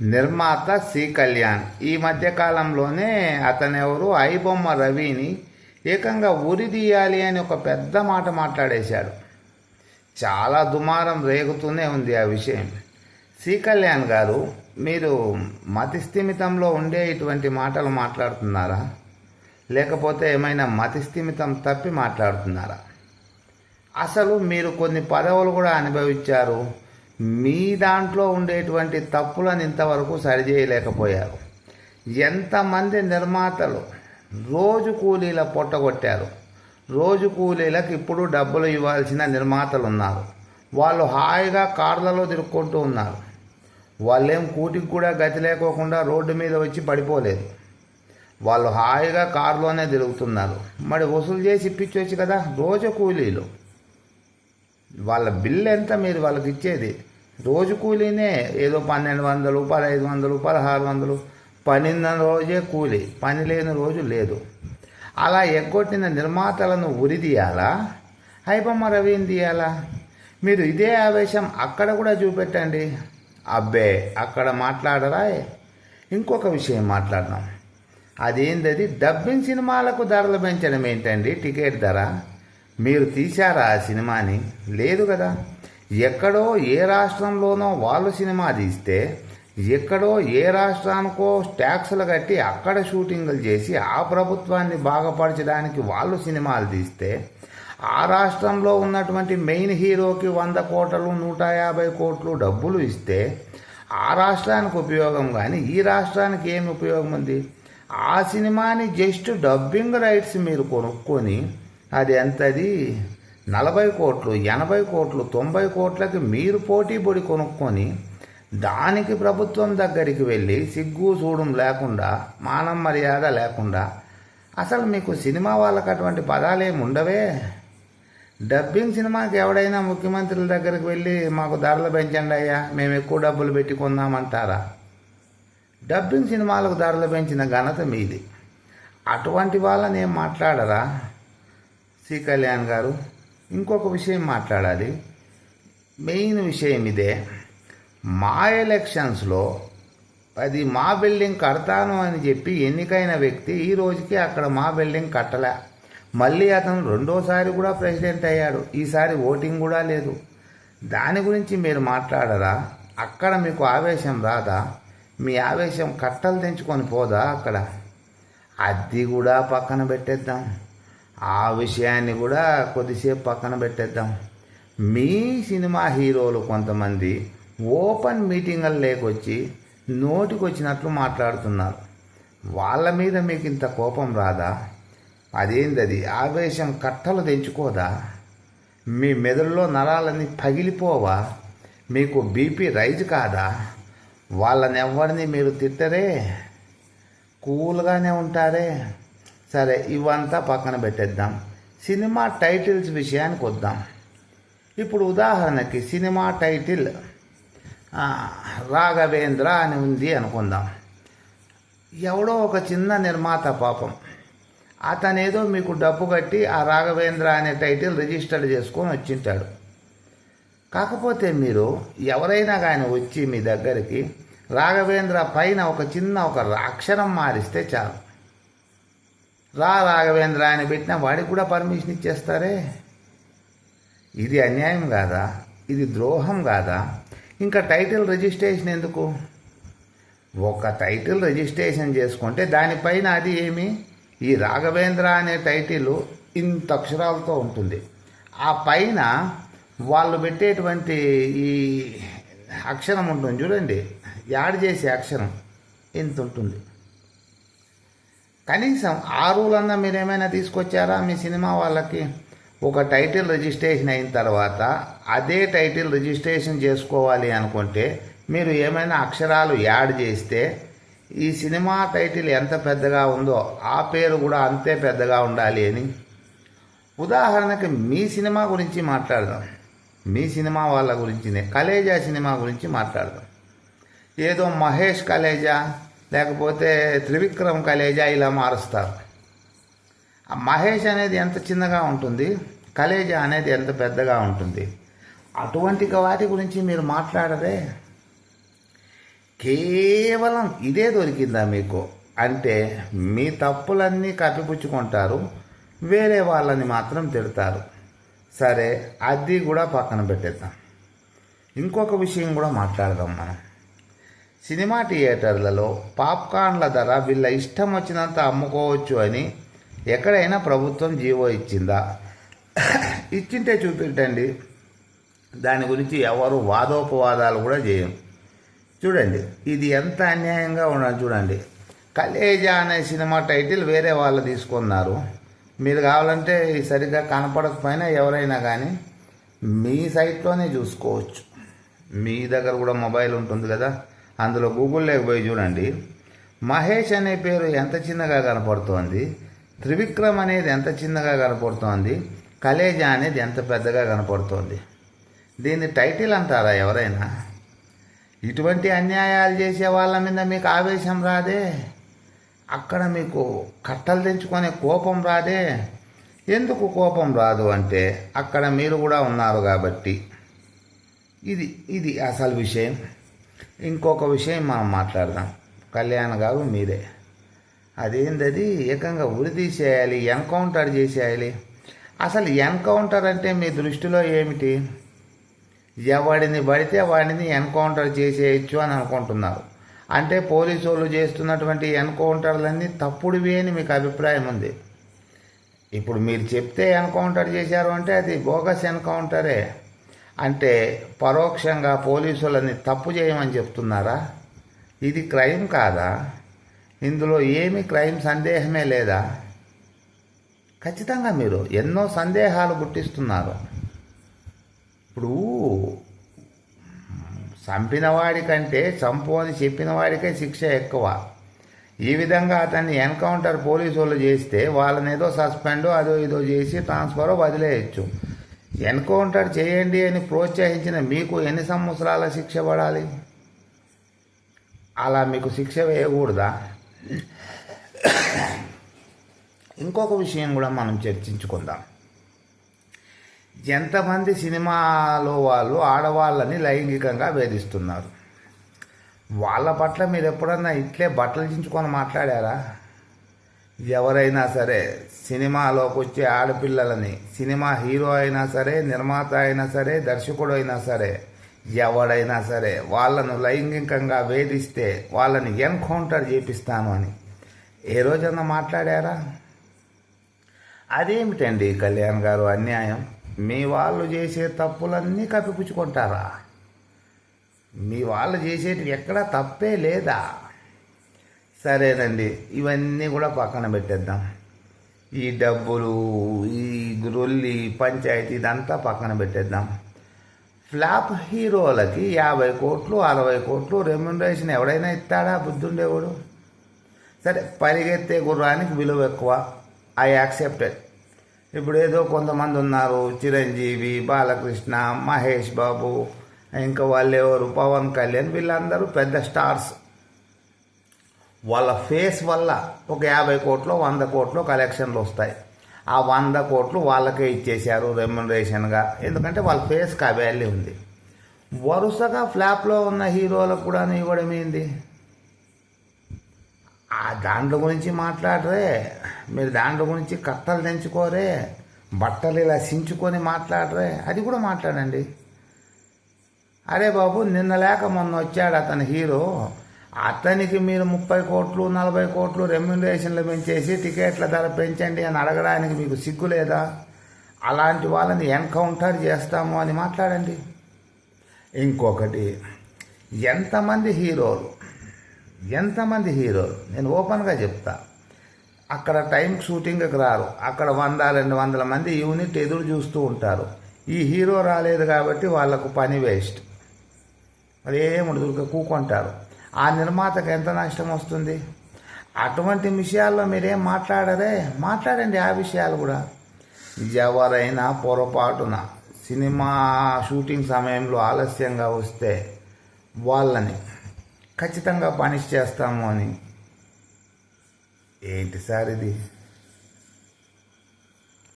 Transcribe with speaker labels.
Speaker 1: నిర్మాత సి కళ్యాణ్. ఈ మధ్య కాలంలోనే అతనెవరు? ఐబొమ్మ రవిని ఏకంగా ఉరి తీయాలి అని ఒక పెద్ద మాట మాట్లాడేశాడు. చాలా దుమారం రేగుతూనే ఉంది ఆ విషయం. సి కళ్యాణ్ గారు మీరు మతిస్థిమితంలో ఉండే ఇటువంటి మాటలు మాట్లాడుతున్నారా? లేకపోతే ఏమైనా మతిస్థిమితం తప్పి మాట్లాడుతున్నారా? అసలు మీరు కొన్ని పదవులు కూడా అనుభవించారు. మీ దాంట్లో ఉండేటువంటి తప్పులను ఇంతవరకు సరిచేయలేకపోయారు. ఎంతమంది నిర్మాతలు రోజు కూలీల పొట్టగొట్టారు రోజు కూలీలకు ఇప్పుడు డబ్బులు ఇవ్వాల్సిన నిర్మాతలు ఉన్నారు వాళ్ళు హాయిగా కార్లలో తిరుక్కుంటూ ఉన్నారు. వాళ్ళేం కూటికి కూడా గతి లేకోకుండా రోడ్డు మీద వచ్చి పడిపోలేదు. వాళ్ళు హాయిగా కారులోనే తిరుగుతున్నారు. మరి వసూలు చేసి ఇప్పించవచ్చు కదా రోజు కూలీలు. వాళ్ళ బిల్లు ఎంత మీరు వాళ్ళకి ఇచ్చేది? రోజు కూలీనే. ఏదో పన్నెండు వందలు పదహైదు వందలు పదహారు వందలు. పనిన్న రోజే కూలీ. పని లేని రోజు లేదు. అలా ఎగ్గొట్టిన నిర్మాతలను ఉరిదీయాలా హైబమ్మ రవిని తీయాలా? మీరు ఇదే ఆవేశం అక్కడ కూడా చూపెట్టండి. అబ్బే అక్కడ మాట్లాడరా ఇంకొక విషయం మాట్లాడదాం. అదేంటది డబ్బింగ్ సినిమాలకు ధరలు పెంచడం ఏంటండి? టికెట్ ధర? మీరు తీశారా ఆ సినిమాని? లేదు కదా. ఎక్కడో ఏ రాష్ట్రంలోనో వాళ్ళు సినిమా తీస్తే ఎక్కడో ఏ రాష్ట్రానికో ట్యాక్సులు కట్టి అక్కడ షూటింగులు చేసి ఆ ప్రభుత్వాన్ని బాగుపరచడానికి వాళ్ళు సినిమాలు తీస్తే ఆ రాష్ట్రంలో ఉన్నటువంటి మెయిన్ హీరోకి వంద కోట్లు నూట యాభై కోట్లు డబ్బులు ఇస్తే ఆ రాష్ట్రానికి ఉపయోగం కానీ ఈ రాష్ట్రానికి ఏమి ఉపయోగం ఉంది? ఆ సినిమాని జస్ట్ డబ్బింగ్ రైట్స్ మీరు కొనుక్కొని అది ఎంతది? నలభై కోట్లు ఎనభై కోట్లు తొంభై కోట్లకి మీరు పోటీ పొడి కొనుక్కొని దానికి ప్రభుత్వం దగ్గరికి వెళ్ళి సిగ్గు చూడం లేకుండా మానం మర్యాద లేకుండా అసలు మీకు సినిమా వాళ్ళకి అటువంటి పదాలేమి ఉండవే? డబ్బింగ్ సినిమాకి ఎవడైనా ముఖ్యమంత్రుల దగ్గరికి వెళ్ళి మాకు ధరలు పెంచండి అయ్యా మేము ఎక్కువ డబ్బులు పెట్టి కొందామంటారా? డబ్బింగ్ సినిమాలకు ధరలు పెంచిన ఘనత మీది. అటువంటి వాళ్ళని ఏం మాట్లాడరా? శ్రీ కళ్యాణ్ గారు ఇంకొక విషయం మాట్లాడాలి. మెయిన్ విషయం ఇదే. మా ఎలక్షన్స్లో అది మా బిల్డింగ్ కడతాను అని చెప్పి ఎన్నికైన వ్యక్తి ఈ రోజుకి అక్కడ మా బిల్డింగ్ కట్టలే. మళ్ళీ అతను రెండోసారి కూడా ప్రెసిడెంట్ అయ్యాడు. ఈసారి ఓటింగ్ కూడా లేదు. దాని గురించి మీరు మాట్లాడరా? అక్కడ మీకు ఆవేశం రాదా? మీ ఆవేశం కట్టలు తెంచుకొని పోదా అక్కడ? అది కూడా పక్కన పెట్టేద్దాం. ఆ విషయాన్ని కూడా కొద్దిసేపు పక్కన పెట్టేద్దాం. మీ సినిమా హీరోలు కొంతమంది ఓపెన్ మీటింగ్లు లేకొచ్చి నోటికొచ్చినట్లు మాట్లాడుతున్నారు. వాళ్ళ మీద మీకు ఇంత కోపం రాదా? అదేందది? ఆవేశం కట్టలు తెంచుకోదా? మీ మెదడులో నరాలన్నీ పగిలిపోవా? మీకు బీపీ రైజ్ కాదా? వాళ్ళని ఎవరిని మీరు తిట్టరే? కూల్గానే ఉంటారే? సరే ఇవంతా పక్కన పెట్టేద్దాం. సినిమా టైటిల్స్ విషయానికి వద్దాం. ఇప్పుడు ఉదాహరణకి సినిమా టైటిల్ రాఘవేంద్ర అని ఉంది అనుకుందాం. ఎవడో ఒక చిన్న నిర్మాత పాపం. అతనేదో మీకు డబ్బు కట్టి ఆ రాఘవేంద్ర అనే టైటిల్ రిజిస్టర్ చేసుకొని వచ్చింటాడు. కాకపోతే మీరు ఎవరైనా కానీ వచ్చి మీ దగ్గరికి రాఘవేంద్ర పైన ఒక చిన్న ఒక అక్షరం మారిస్తే చాలు. రా రాఘవేంద్ర అని పెట్టినా వాడికి కూడా పర్మిషన్ ఇచ్చేస్తారే? ఇది అన్యాయం కాదా? ఇది ద్రోహం కాదా? ఇంకా టైటిల్ రిజిస్ట్రేషన్ ఎందుకు? ఒక టైటిల్ రిజిస్ట్రేషన్ చేసుకుంటే దానిపైన అది ఏమి? ఈ రాఘవేంద్ర అనే టైటిల్ ఇంత అక్షరాలతో ఉంటుంది. ఆ పైన వాళ్ళు పెట్టేటువంటి ఈ అక్షరం ఉంటుంది చూడండి. యాడ్ చేసే అక్షరం. ఇంత ఉంటుంది? కనీసం ఆ రూలన్నా అన్నా మీరు ఏమైనా తీసుకొచ్చారా? మీ సినిమా వాళ్ళకి ఒక టైటిల్ రిజిస్ట్రేషన్ అయిన తర్వాత అదే టైటిల్ రిజిస్ట్రేషన్ చేసుకోవాలి అనుకుంటే మీరు ఏమైనా అక్షరాలు యాడ్ చేస్తే ఈ సినిమా టైటిల్ ఎంత పెద్దగా ఉందో ఆ పేరు కూడా అంతే పెద్దగా ఉండాలి అని. ఉదాహరణకి మీ సినిమా గురించి మాట్లాడదాం. మీ సినిమా వాళ్ళ గురించినే కలేజా సినిమా గురించి మాట్లాడదాం. ఏదో మహేష్ కలేజా? లేకపోతే త్రివిక్రమ్ కలేజా ఇలా మారుస్తారు. ఆ మహేష్ అనేది ఎంత చిన్నగా ఉంటుంది కలేజా అనేది ఎంత పెద్దగా ఉంటుంది. అటువంటి వాటి గురించి మీరు మాట్లాడరే. కేవలం ఇదే దొరికిందా మీకు? అంటే మీ తప్పులన్నీ కప్పిపుచ్చుకుంటారు వేరే వాళ్ళని మాత్రం తిడతారు. సరే అది కూడా పక్కన పెట్టేద్దాం. ఇంకొక విషయం కూడా మాట్లాడదాం మనం. సినిమా థియేటర్లలో పాప్కార్న్ల ధర వీళ్ళ ఇష్టం వచ్చినంత అమ్ముకోవచ్చు అని ఎక్కడైనా ప్రభుత్వం జీవో ఇచ్చిందా? ఇచ్చింటే చూపించండి. దాని గురించి ఎవరు వాదోపవాదాలు కూడా చేయం చూడండి ఇది ఎంత అన్యాయంగా ఉండదు చూడండి. కలేజా అనే సినిమా టైటిల్ వేరే వాళ్ళు తీసుకున్నారు. మీరు కావాలంటే సరిగ్గా కనపడకపోయినా ఎవరైనా కానీ మీ సైట్లోనే చూసుకోవచ్చు. మీ దగ్గర కూడా మొబైల్ ఉంటుంది కదా. అందులో గూగుల్లోకి పోయి చూడండి. మహేష్ అనే పేరు ఎంత చిన్నగా కనపడుతోంది? త్రివిక్రమ్ అనేది ఎంత చిన్నగా కనపడుతోంది? కలేజా అనేది ఎంత పెద్దగా కనపడుతోంది? దీన్ని టైటిల్ అంటారా ఎవరైనా? ఇటువంటి అన్యాయాలు చేసే వాళ్ళ మీద మీకు ఆవేశం రాదే? అక్కడ మీకు కట్టలు తెంచుకునే కోపం రాదే? ఎందుకు కోపం రాదు అంటే అక్కడ మీరు కూడా ఉన్నారు కాబట్టి. ఇది ఇది అసలు విషయం. ఇంకొక విషయం మనం మాట్లాడదాం. కళ్యాణ్ గారు మీరే. అదేంటది ఏకంగా ఉరి తీసేయాలి ఎన్కౌంటర్ చేసేయాలి. అసలు ఎన్కౌంటర్ అంటే మీ దృష్టిలో ఏమిటి? ఎవడిని పడితే వాడిని ఎన్కౌంటర్ చేసేయచ్చు అని అనుకుంటున్నారు. అంటే పోలీసు వాళ్ళు చేస్తున్నటువంటి ఎన్కౌంటర్లన్నీ తప్పుడువి అని మీకు అభిప్రాయం ఉంది. ఇప్పుడు మీరు చెప్తే ఎన్కౌంటర్ చేశారు అంటే అది బోగస్ ఎన్కౌంటరే. అంటే పరోక్షంగా పోలీసులని తప్పు చేయమని చెప్తున్నారా? ఇది క్రైమ్ కాదా? ఇందులో ఏమి క్రైమ్ సందేహమే లేదా? ఖచ్చితంగా మీరు ఎన్నో సందేహాలు పుట్టిస్తున్నారు. ఇప్పుడు చంపిన వాడికంటే చంపు అని చెప్పిన వాడికే శిక్ష ఎక్కువ. ఈ విధంగా అతన్ని ఎన్కౌంటర్ పోలీసు వాళ్ళు చేస్తే వాళ్ళని ఏదో సస్పెండ్ అదో ఇదో చేసి ట్రాన్స్ఫర్ వదిలేయచ్చు. ఎన్కౌంటర్ చేయండి అని ప్రోత్సహించిన మీకు ఎన్ని సంవత్సరాల శిక్ష పడాలి? అలా మీకు శిక్ష వేయకూడదా? ఇంకొక విషయం కూడా మనం చర్చించుకుందాం. ఎంతమంది సినిమాలో వాళ్ళు ఆడవాళ్ళని లైంగికంగా వేధిస్తున్నారు? వాళ్ళ పట్ల మీరు ఎప్పుడన్నా ఇట్లే బట్టలు చించుకొని మాట్లాడారా? ఎవరైనా సరే సినిమాలోకి వచ్చే ఆడపిల్లలని సినిమా హీరో అయినా సరే నిర్మాత అయినా సరే దర్శకుడు అయినా సరే ఎవడైనా సరే వాళ్ళను లైంగికంగా వేధిస్తే వాళ్ళని ఎన్కౌంటర్ చేపిస్తాను అని. ఏ రోజన్నా మాట్లాడారా? అదేమిటండి కళ్యాణ్ గారు అన్యాయం? మీ వాళ్ళు చేసే తప్పులన్నీ కప్పిపుచ్చుకుంటారా? మీ వాళ్ళు చేసేటివి ఎక్కడా తప్పే లేదా? సరేనండి. ఇవన్నీ కూడా పక్కన పెట్టేద్దాం. ఈ డబ్బులు ఈ రొల్లి పంచాయతీ ఇదంతా పక్కన పెట్టేద్దాం. ఫ్లాప్ హీరోలకి యాభై కోట్లు అరవై కోట్లు రెమ్యునరేషన్ ఎవడైనా ఇస్తాడా బుద్ధుండేవాడు? సరే పరిగెత్తే గుర్రానికి విలువ ఎక్కువ. ఐ యాక్సెప్టెడ్ ఇప్పుడు ఏదో కొంతమంది ఉన్నారు చిరంజీవి బాలకృష్ణ మహేష్ బాబు ఇంకా వాళ్ళు ఎవరు పవన్ కళ్యాణ్ వీళ్ళందరూ పెద్ద స్టార్స్. వాళ్ళ ఫేస్ వల్ల ఒక యాభై కోట్లు వంద కోట్లు కలెక్షన్లు వస్తాయి. ఆ వంద కోట్లు వాళ్ళకే ఇచ్చేశారు రెమ్యునరేషన్గా. ఎందుకంటే వాళ్ళ ఫేస్కి ఆ వాల్యూ ఉంది. వరుసగా ఫ్లాప్లో ఉన్న హీరోలకు కూడా ఇవ్వడం ఏంది? ఆ దాంట్లో గురించి మాట్లాడరే. మీరు దాంట్లో గురించి కట్టలు తెంచుకోరే బట్టలు ఇలా సించుకొని మాట్లాడరే. అది కూడా మాట్లాడండి. అరే బాబు నిన్న లేక మొన్న వచ్చాడు అతని హీరో. అతనికి మీరు ముప్పై కోట్లు నలభై కోట్లు రెమ్యునరేషన్లు పెంచేసి టికెట్ల ధర పెంచండి అని అడగడానికి మీకు సిగ్గు లేదా? అలాంటి వాళ్ళని ఎన్కౌంటర్ చేస్తాము అని మాట్లాడండి. ఇంకొకటి ఎంతమంది హీరోలు ఎంతమంది హీరోలు? నేను ఓపెన్గా చెప్తా. అక్కడ టైం షూటింగ్కి రారు. అక్కడ వంద రెండు వందల మంది యూనిట్ ఎదురు చూస్తూ ఉంటారు. ఈ హీరో రాలేదు కాబట్టి వాళ్ళకు పని వేస్ట్. అదేముండదు కూకుంటారు. ఆ నిర్మాతకు ఎంత నష్టం వస్తుంది? అటువంటి విషయాల్లో మీరేం మాట్లాడరే? మాట్లాడండి ఆ విషయాలు కూడా. ఎవరైనా పొరపాటున సినిమా షూటింగ్ సమయంలో ఆలస్యంగా వస్తే వాళ్ళని ఖచ్చితంగా పనిష్ చేస్తాము అని. ఏంటి సార్ ఇది?